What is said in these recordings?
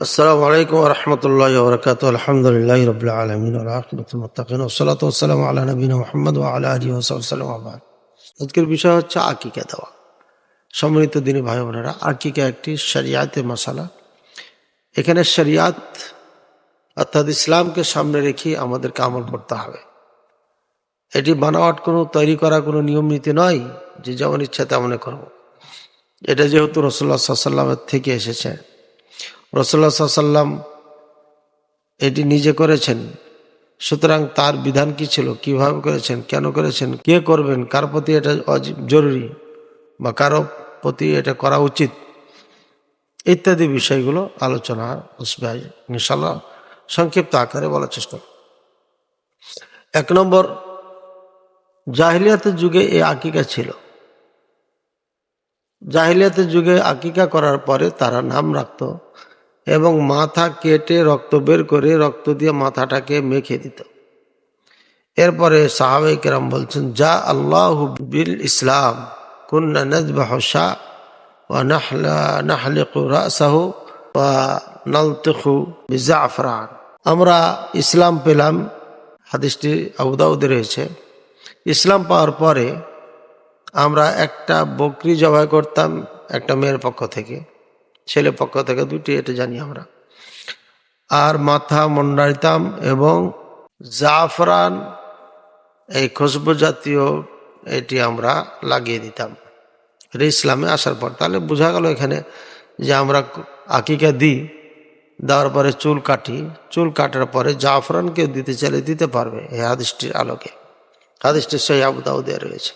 السلام عليكم ورحمة الله وبركاته الحمد لله رب العالمين والعاقبة المتقين والصلاة والسلام على نبينا محمد وعلى آله وصحبه وسلم وبعد আজকের বিষয় হচ্ছে আকিকা দেওয়া সম্মানিত দিনী ভাই বোনেরা আকিকা একটি শরিয়াতের মশালা এখানে শরিয়াত অর্থাৎ ইসলামকে সামনে রেখে আমাদেরকে আমল করতে হবে এটি বানাওয়াট কোনো তৈরি করা কোনো নিয়ম নীতি নয় যে যেমন ইচ্ছা তেমন করব এটা যেহেতু রসুল্লাহ সাল্লামের থেকে এসেছে রসুল্লাহ সাল্লাম এটি নিজে করেছেন। সুতরাং তার বিধান কি ছিল? কীভাবে করেছেন? কেন করেছেন? কে করবেন? কার প্রতি এটা জরুরি? বা কারও প্রতি এটা করা উচিত? ইত্যাদি বিষয়গুলো আলোচনা আসবে ইনশাল্লাহ সংক্ষিপ্ত আকারে বলার চেষ্টা এক নম্বর, জাহিলিয়াতের যুগে এই আকিকা ছিল। জাহিলিয়াতের যুগে আকিকা করার পরে তারা নাম রাখত। এবং মাথা কেটে রক্ত বের করে রক্ত দিয়ে মাথাটাকে মেখে দিত। এরপরে সাহাবাই কেরাম বলছেন, যা আল্লাহ বিল ইসলাম, কুন্না নজবাহ শাহ ওয়া নাহলা, নাহলিকু রাসাহু, ওয়া নালতিখু বিজাফরান আমরা ইসলাম পেলাম, হাদিসটি আবুদাউদে রয়েছে। ইসলাম পাওয়ার পরে আমরা একটা বকরি জবাই করতাম একটা মেয়ের পক্ষ থেকে। ছেলে পক্ষ থেকে দুটি, এটা জানি আমরা। আর মাথা মন্ডাইতাম এবং জাফরান, এই খুশবু জাতীয় এটি আমরা লাগিয়ে দিতাম। এটা ইসলামে আসার পর। তাহলে বোঝা গেল এখানে যে আমরা আকিকা দিই, দেওয়ার পরে চুল কাটি, চুল কাটার পরে জাফরানকে দিতে চাইলে দিতে পারবে এই হাদিসটির আলোকে। হাদিসটি সেই আবু দাউদে রয়েছে।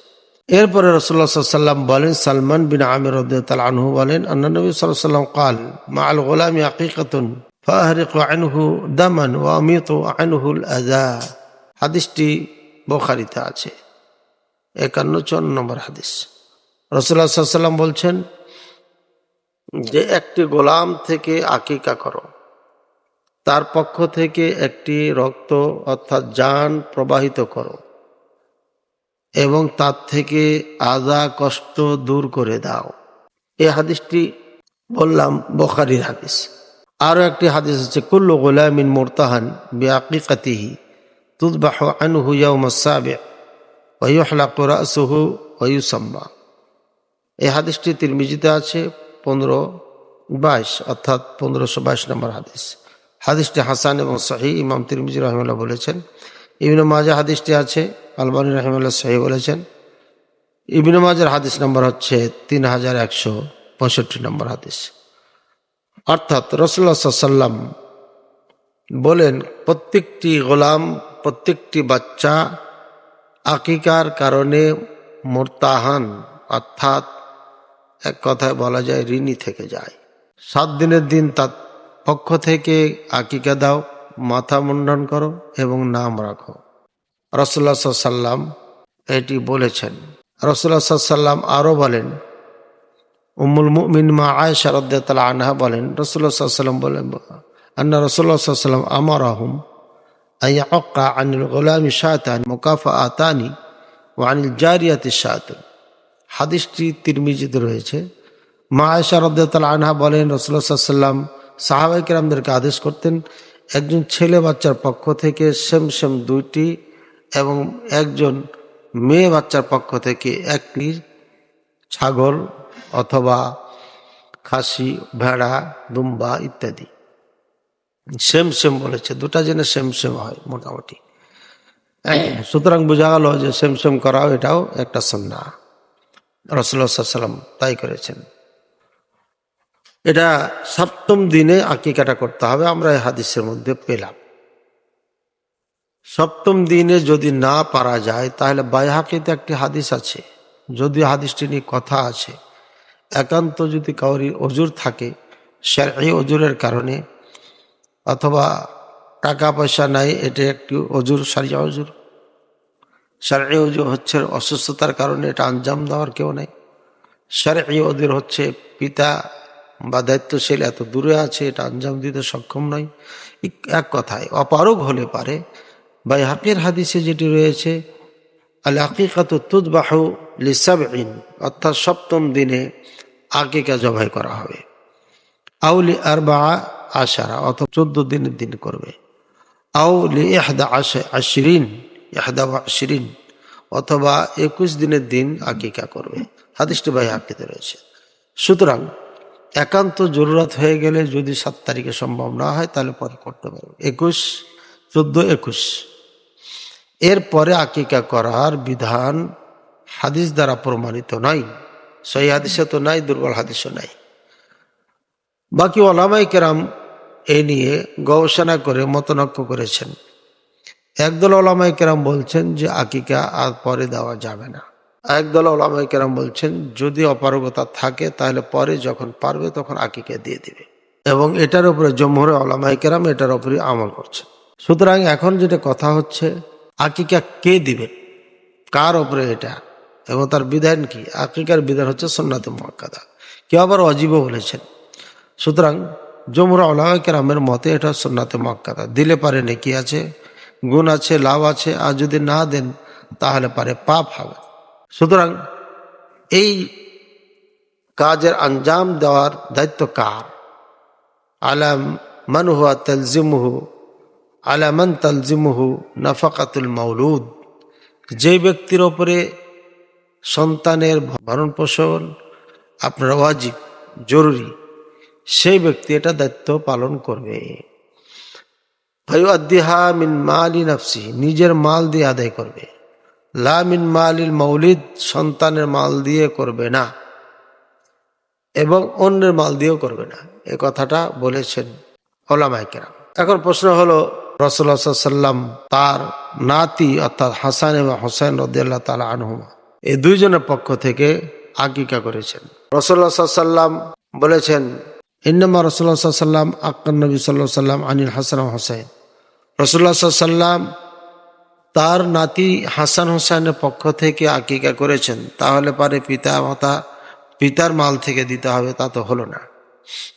এরপরে রসুল্লাহ সাল্লাম বলেন, সালমান বিন আমির রদ্দাল আনহু বলেন, আন্না নবী সাল্লাম কাল মা আল গোলামি আকিকাতুন ফাহরিক আনহু দামান ও আমিত আনহুল আজা হাদিসটি বোখারিতে আছে। একান্ন চুয়ান্ন নম্বর হাদিস। রসুল্লাহ সাল্লাম বলছেন, যে একটি গোলাম থেকে আকিকা করো, তার পক্ষ থেকে একটি রক্ত অর্থাৎ জান প্রবাহিত করো। এবং তার থেকে আদা কষ্ট দূর করে দাও। এই হাদিসটি বললাম বখারির হাদিস। আরও একটি হাদিস আছে, কুল্লু গোলামিন মোরতাহান বিআকিকাতিহি তুদবাহ আনহু ইয়াউম সাবে ওয়ুহলাকু রাসুহু ওয়ুসাম্মা এই হাদিসটি তিরমিজিতে আছে, পনেরো বাইশ, অর্থাৎ পনেরোশো বাইশ নম্বর হাদিস। হাদিসটি হাসান এবং সহি ইমাম তিরমিজি রহমাল্লাহ বলেছেন ইবনু মাজা হাদিসটি আছে, আলবানী রহমাল্লাহ সহি বলেছেন। ইবনু মাজার হাদিস নম্বর হচ্ছে তিন হাজার একশো পঁয়ষট্টি নম্বর হাদিস। অর্থাৎ রসুল্লাহ সাল্লাম বলেন, প্রত্যেকটি গোলাম, প্রত্যেকটি বাচ্চা আকিকার কারণে মোরতাহান, অর্থাৎ এক কথায় বলা যায় ঋণী থেকে যায়। সাত দিনের দিন তার পক্ষ থেকে আকিকা দাও মাথা মুন্ডন করো এবং নাম রাখো। রসুল্লা সাল্লাম এটি বলেছেন। রসুল্লা সাল্লাম আরও বলেন, উম্মুল মুমিন মা আয়সা রদ্দাল আনহা বলেন রসুল্লাহ সাল্লাম বলেন, আন্না রসুল্লাহ সাল্লাম আমার আহম আইয়া অক্কা আনিল গোলামি শাহতান মুকাফা আতানি ও আনিল জারিয়াতি শাহতুন হাদিসটি তিরমিজিতে রয়েছে। মা আয়সা রদ্দাল আনহা বলেন রসুল্লাহ সাল্লাম সাহাবাই কিরামদেরকে আদেশ করতেন একজন ছেলে বাচ্চার পক্ষ থেকে সেম সেম দুইটি এবং একজন মেয়ে বাচ্চার পক্ষ থেকে একটি ছাগল অথবা খাসি ভেড়া দুম্বা ইত্যাদি। সেম সেম বলেছে। দুটা যেন সেম সেম হয় মোটামুটি। সুতরাং বোঝা গেল যে সেম সেম করাও এটাও একটা সন্না রসুল্লাহ সাল্লাম তাই করেছেন। এটা সপ্তম দিনে আকিকাটা করতে হবে, আমরা এই হাদিসের মধ্যে পেলাম। সপ্তম দিনে যদি না পারা যায়, তাহলে বাইহাকিতে একটি হাদিস আছে, যদি হাদিসটি নিয়ে কথা আছে। একান্ত যদি কাউরি অজুর থাকে সেই অজুরের কারণে, অথবা টাকা পয়সা নাই, এটা একটি অজুর সারিয়া অজুর। সারি অজুর হচ্ছে অসুস্থতার কারণে এটা আঞ্জাম দেওয়ার কেউ নেই। সারি অজুর হচ্ছে পিতা বা দায়িত্বশীল এত দূরে আছে, এটা আঞ্জাম দিতে সক্ষম নয় এক কথায়, অপারগ হলে পারে। বা হাকির হাদিসে যেটি রয়েছে আল আকিকাত তুদবাহু লিসাবিন অর্থাৎ সপ্তম দিনে আকিকা জবাই করা হবে। আউলি আর বা আশারা, অথবা চোদ্দ দিনের দিন করবে। আউলি লি ইহদা আশে, আশরিন, ইহদা আশরিন, অথবা একুশ দিনের দিন আকিকা করবে। হাদিসটি ভাই হাকিতে রয়েছে। সুতরাং একান্ত জরুরত হয়ে গেলে যদি সাত তারিখে সম্ভব না হয়, তাহলে পরে করতে পারবে। একুশ, চোদ্দ, একুশ। এরপরে আকিকা করার বিধান হাদিস দ্বারা প্রমাণিত নয় সেই হাদিসে তো নাই, দুর্বল হাদিসও নাই। বাকি ওলামাই কেরাম এ নিয়ে গবেষণা করে মতনক্য করেছেন। একদল ওলামাই কেরাম বলছেন যে আকিকা আর পরে দেওয়া যাবে না। একদল ওলামাই কেরাম বলছেন, যদি অপারগতা থাকে, তাহলে পরে যখন পারবে তখন আকিকা দিয়ে দিবে। এবং এটার উপরে জমহরে ওলামাই কেরাম এটার উপরে আমল করছে সুতরাং এখন যেটা কথা হচ্ছে, আকিকা কে দিবে? কার ওপরে এটা? এবং তার বিধান কি? আকিকার বিধান হচ্ছে সন্ন্যাতে মক্কাদা কেউ আবার অজীবও বলেছেন। সুতরাং জমুরা ওলামা কেরামের মতে এটা সন্ন্যাতে মক্কাদা দিলে পারে নেকি আছে, গুণ আছে, লাভ আছে, আর যদি না দেন, তাহলে পারে পাপ হবে। সুতরাং এই কাজের আঞ্জাম দেওয়ার দায়িত্ব কার? আলাম মান হুয়া তালজিমহু আলামান তালজিমহু নাফাকাতুল মাউলুদ। যে ব্যক্তির ওপরে সন্তানের ভরণ পোষণ আপনার ওয়াজিব, জরুরি, সেই ব্যক্তি এটা দায়িত্ব পালন করবে। ফাইয়াদ্দিহা মিন মালি নাফসি নিজের মাল দিয়ে আদায় করবে। লা মিন মালিল মৌলিদ সন্তানের মাল দিয়ে করবে না। এবং অন্যের মাল দিয়েও করবে না। এ কথাটা বলেছেন ওলামাইকেরাম এখন প্রশ্ন হলো রসুল্লাহ সাল্লাম তার নাতি অর্থাৎ হাসান এবং হোসেন রদিয়াল্লাহ তালা আনহুমা, এই দুইজনের পক্ষ থেকে আকিকা করেছেন। রসুল্লাহ সাল্লাম বলেছেন, ইন্নামা রসুল্লাহ সাল্লাম আক্কর নবী সাল্লাহ সাল্লাম আনিল হাসান হোসেন রসুল্লাহ সাল্লাম তার নাতি হাসান হোসেনের পক্ষ থেকে আকিকা করেছেন, তাহলে পারে পিতা মাতা পিতার মাল থেকে দিতে হবে, তা তো হলো না।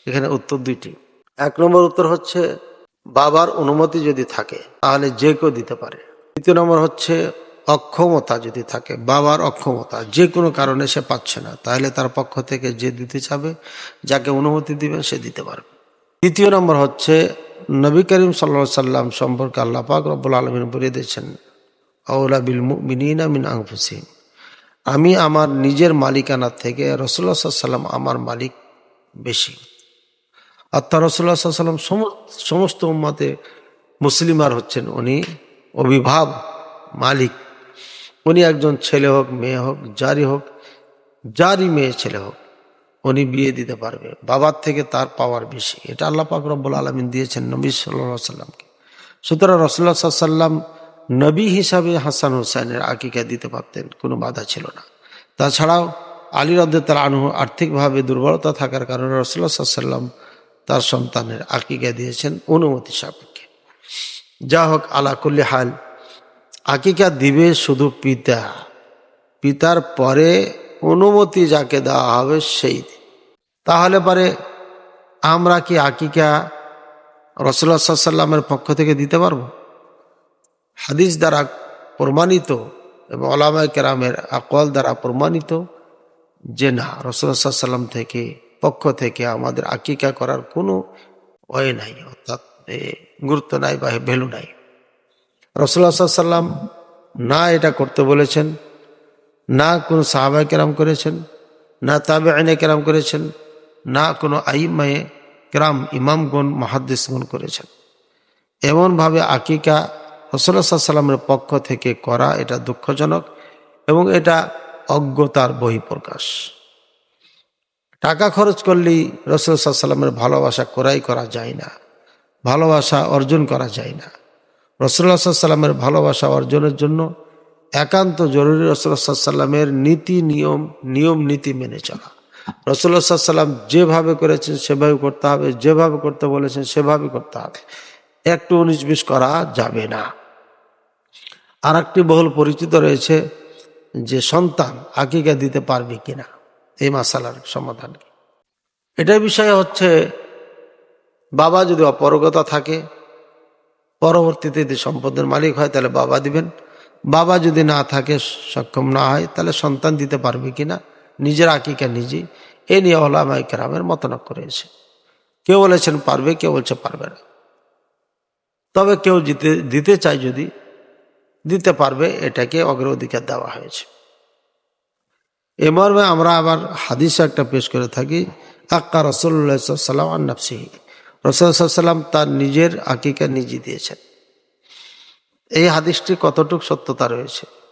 এখানে উত্তর দুইটি। এক নম্বর উত্তর হচ্ছে, বাবার অনুমতি যদি থাকে, তাহলে যে কেউ দিতে পারে। দ্বিতীয় নম্বর হচ্ছে, অক্ষমতা যদি থাকে, বাবার অক্ষমতা, যে কোনো কারণে সে পাচ্ছে না, তাহলে তার পক্ষ থেকে যে দিতে চাবে, যাকে অনুমতি দিবেন, সে দিতে পারবে। তৃতীয় নম্বর হচ্ছে নবী করিম সাল্লা সাল্লাম সম্পর্কে আল্লাহ পাক রব্বুল আলমিন বলে দিয়েছেন, আউলা বিল মিনা মিন আংফুসিম আমি আমার নিজের মালিকানা থেকে রসুল্লাহ সাল্লাম আমার মালিক বেশি। অর্থাৎ রসুল্লাহ সাল্লাম সমস্ত উম্মাতে মুসলিমার হচ্ছেন। উনি অভিভাব মালিক। উনি একজন ছেলে হোক, মেয়ে হোক, যারই হোক, যারই মেয়ে ছেলে হোক। উনি বিয়ে দিতে পারবে। বাবার থেকে তার পাওয়ার বেশি। এটা আল্লাহ পাক রব্বুল আলমিন দিয়েছেন নবী সাল্লা সাল্লামকে সুতরাং রসুল্লাহ সাল্লাম নবী হিসাবে হাসান হুসাইনের আকিকা দিতে পারতেন, কোনো বাধা ছিল না। তাছাড়াও আলী রদ্দাল আনহু আর্থিকভাবে দুর্বলতা থাকার কারণে রসুল্লাহ সাল্লাম তার সন্তানের আকিকা দিয়েছেন অনুমতি সাপেক্ষে। যা হোক, আলা কুল্লি হাল, আকিকা দিবে শুধু পিতা। পিতার পরে অনুমতি যাকে দেওয়া হবে সেই তাহলে পরে আমরা কি আকিকা রসুল্লাহ সাল্লামের পক্ষ থেকে দিতে পারব? হাদিস দ্বারা প্রমাণিত এবং আলামায় কেরামের আকল দ্বারা প্রমাণিত যে না রসুল্লাহ সাল্লাম থেকে, পক্ষ থেকে আমাদের আকিকা করার কোনো ওয়ে নাই, অর্থাৎ গুরুত্ব নাই বা ভ্যালু নাই। রসুল্লাহ সাল্লাম না এটা করতে বলেছেন, না কোনো সাহাবাই কেরাম করেছেন, না তাবে আইনে কেরাম করেছেন না কোনো আইমায়ে কেরাম ইমামগণ, মহাদ্দেশগণ করেছেন। এমনভাবে আকিকা রসুল্লাহ সাল্লামের পক্ষ থেকে করা এটা দুঃখজনক এবং এটা অজ্ঞতার বহিঃপ্রকাশ। টাকা খরচ করলেই রসুল সাল্লামের ভালোবাসা করাই করা যায় না, ভালোবাসা অর্জন করা যায় না। রসুল্লাহ সাল্লামের ভালোবাসা অর্জনের জন্য একান্ত জরুরি রসুল্লাহ সাল্লামের নীতি নিয়ম নিয়ম নীতি মেনে চলা। রসুল্লাহ সাল্লাম যেভাবে করেছেন সেভাবে করতে হবে, যেভাবে করতে বলেছেন সেভাবে করতে হবে। একটু উনিশ বিশ করা যাবে না। আর একটি বহুল পরিচিত রয়েছে যে সন্তান আকিকা দিতে পারবে কিনা, এই মাসালার সমাধান। কি এটার বিষয় হচ্ছে, বাবা যদি অপরগতা থাকে, পরবর্তীতে যদি সম্পদের মালিক হয়, তাহলে বাবা দিবেন। বাবা যদি না থাকে, সক্ষম না হয়, তাহলে সন্তান দিতে পারবে কিনা নিজের আকিকা নিজেই। এ নিয়ে ওলামাই কেরামের মতনক করেছে কেউ বলেছেন পারবে, কেউ বলছে পারবে না। তবে কেউ জিতে, দিতে চায় যদি, দিতে পারবে, এটাকে অগ্রাধিকার দেওয়া হয়েছে। এ মর্মে আমরা আবার হাদিস একটা পেশ করে থাকি, আক্কা রসুল্লাহ সাল্লাম আন্নাফসিহি রসুল্লাহাম তার নিজের আকিকা নিজে দিয়েছেন। এই হাদিসটি কতটুক সত্যতা রয়েছে?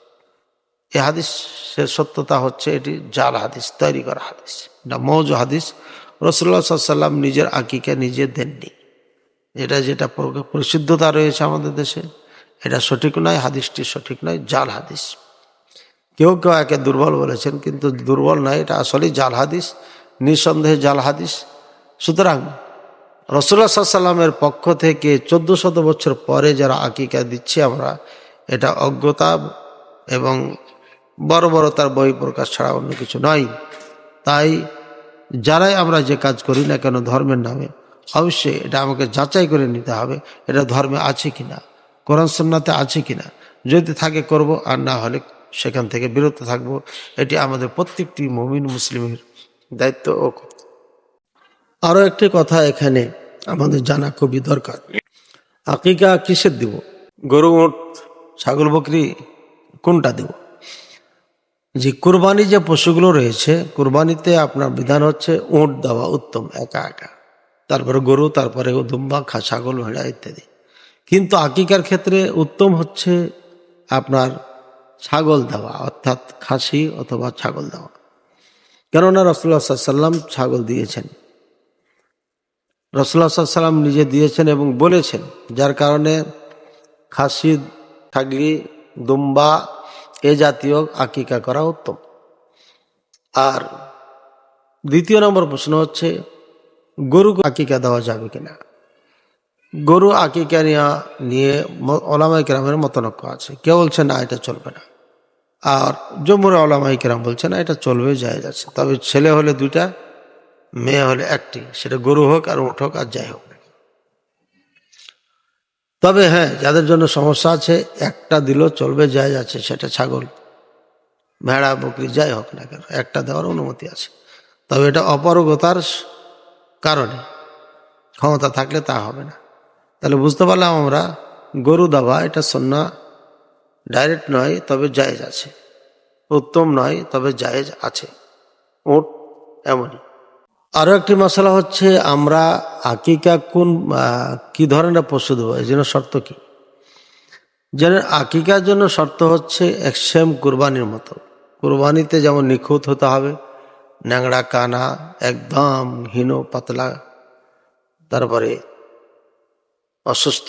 এই হাদিসের সত্যতা হচ্ছে এটি জাল হাদিস, তৈরি করা হাদিস। এটা মৌজ হাদিস। রসুল্লাহ সাল্লাম নিজের আকিকা নিজে দেননি। এটা যেটা প্র- প্রসিদ্ধতা রয়েছে আমাদের দেশে, এটা সঠিক নয়, হাদিসটি সঠিক নয়, জাল হাদিস। কেউ কেউ একে দুর্বল বলেছেন, কিন্তু দুর্বল নয়, এটা আসলেই জাল হাদিস, নিঃসন্দেহে জাল হাদিস। সুতরাং রসুল্লাহ সাল্লামের পক্ষ থেকে চোদ্দ শত বছর পরে যারা আকিকা দিচ্ছি আমরা, এটা অজ্ঞতা এবং বড় বড় তার বই প্রকাশ ছাড়া অন্য কিছু নয়। তাই যারাই আমরা যে কাজ করি না কেন ধর্মের নামে, অবশ্যই এটা আমাকে যাচাই করে নিতে হবে, এটা ধর্মে আছে কিনা, কোরআন সন্নাতে আছে কিনা। যদি থাকে করব, আর না হলে সেখান থেকে বিরত থাকব। এটি আমাদের প্রত্যেকটি মমিন মুসলিমের দায়িত্ব ও আরও একটি কথা এখানে আমাদের জানা খুবই দরকার। আকিকা কিসের দিব? গরু ছাগল বকরি কোনটা দেব? যে কুরবানি যে পশুগুলো রয়েছে, কুরবানিতে আপনার বিধান হচ্ছে উঁট দেওয়া উত্তম, একা একা। তারপরে গরু, তারপরে দুম্বা খা, ছাগল, ভেড়া ইত্যাদি। কিন্তু আকিকার ক্ষেত্রে উত্তম হচ্ছে আপনার ছাগল দেওয়া, অর্থাৎ খাসি অথবা ছাগল দেওয়া। কেননা রসুল্লাহ সাল্লাম ছাগল দিয়েছেন। রসুল্লাহ সাল্লাম নিজে দিয়েছেন এবং বলেছেন, যার কারণে খাসি থাকলি দুম্বা এ জাতীয় আকিকা করা উত্তম। আর দ্বিতীয় নম্বর প্রশ্ন হচ্ছে, গরু আকিকা দেওয়া যাবে কিনা? গরু আকিকা নেওয়া নিয়ে ওলামাই কেরামের মতনক্য আছে। কেউ বলছে, না, এটা চলবে না। আর জম্মুর ওলামাই কেরাম বলছে, না, এটা চলবে যায় যাচ্ছে তবে ছেলে হলে দুইটা, মেয়ে হলে একটি। সেটা গরু হোক আর উঠ হোক আর যাই হোক। তবে হ্যাঁ যাদের জন্য সমস্যা আছে, একটা দিলেও চলবে যায় যাচ্ছে সেটা ছাগল। ভেড়া, বকরি, যাই হোক না কেন, একটা দেওয়ার অনুমতি আছে। তবে এটা অপারগতার কারণে, ক্ষমতা থাকলে তা হবে না। তাহলে বুঝতে পারলাম আমরা, গরু দাবা, এটা সন্না, ডাইরেক্ট নয়, তবে জায়েজ আছে। উত্তম নয়, তবে জায়েজ আছে। ওট, এমনই। আরও একটি মশলা হচ্ছে আমরা আকিকা কোন কি ধরনের পশু দেবো এই জন্য শর্ত কি? যেন আকিকার জন্য শর্ত হচ্ছে এক সেম কুরবানির মতো। কুরবানিতে যেমন নিখুঁত হতে হবে, ন্যাংড়া কানা, একদম হীন পাতলা, তারপরে অসুস্থ,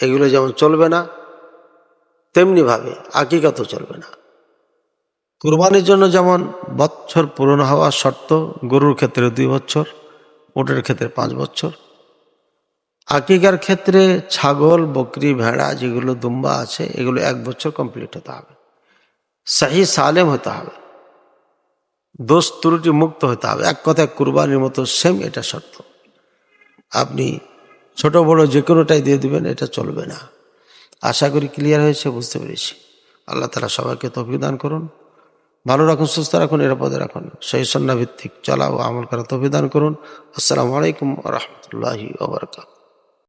এগুলো যেমন চলবে না, তেমনিভাবে আকিকা তো চলবে না। কুরবানির জন্য যেমন বছর পূরণ হওয়া শর্ত, গরুর ক্ষেত্রে দুই বছর উটের ক্ষেত্রে পাঁচ বছর আকিকার ক্ষেত্রে ছাগল, বকরি, ভেড়া যেগুলো দুম্বা আছে, এগুলো এক বছর কমপ্লিট হতে হবে। সাহি সালেম হতে হবে। দোষ ত্রুটি মুক্ত হতে হবে। এক কথায় কুরবানির মতো সেম এটা শর্ত। আপনি ছোট, বড় যে কোনোটাই দিয়ে দেবেন, এটা চলবে না। আশা করি ক্লিয়ার হয়েছে, বুঝতে পেরেছি। আল্লাহ তালা সবাইকে তফিক দান করুন। ভালো রাখুন, সুস্থ রাখুন, নিরাপদে রাখুন। সেই ভিত্তিক। চলা ও আমল করা তো দান করুন। আসসালামু আলাইকুম রহমতুল্লাহি ওবরকাত